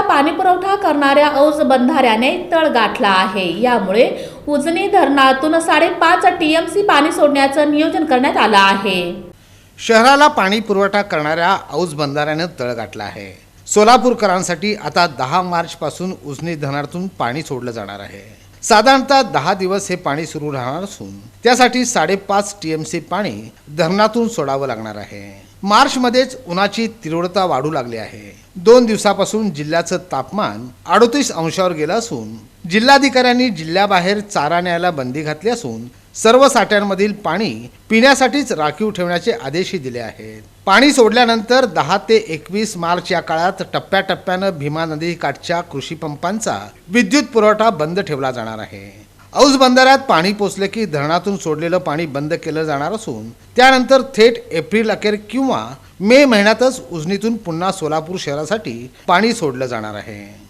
शहराला पाणी पुरवठा करणाऱ्या औज बंधाऱ्याने तळ गाठला आहे. यामुळे उजनी धरणातून साडेपाच टीएमसी पाणी सोडण्याचं नियोजन करण्यात आलं आहे. शहराला पाणी पुरवठा करणाऱ्या औज बंधाऱ्याने तळ गाठला आहे. सोलापूरकरांसाठी आता दहा मार्च पासून उजनी धरणातून पाणी सोडलं जाणार आहे. साधारणतः दहा दिवस हे पाणी सुरू राहणार असून त्यासाठी साडेपाच टीएमसी पाणी धरणातून सोडावं लागणार आहे. मार्च मध्येच उन्हाची तीव्रता वाढू लागली आहे. दोन दिवसापासून जिल्ह्याचं तापमान अडोतीस अंशावर गेलं असून जिल्हाधिकाऱ्यांनी जिल्ह्याबाहेर चारा न्यायला बंदी घातली असून सर्व साठ्यांमधील पाणी पिण्यासाठीच राखीव ठेवण्याचे आदेशही दिले आहेत. पाणी सोडल्यानंतर दहा ते एकवीस मार्च या काळात टप्प्याटप्प्यानं भीमा नदी काठच्या कृषी पंपांचा विद्युत पुरवठा बंद ठेवला जाणार आहे. औस बंधाऱ्यात पाणी पोचले की धरणातून सोडलेलं पाणी बंद केलं जाणार असून त्यानंतर थेट एप्रिल अखेर किंवा मे महिन्यातच उजनीतून पुन्हा सोलापूर शहरासाठी पाणी सोडलं जाणार आहे.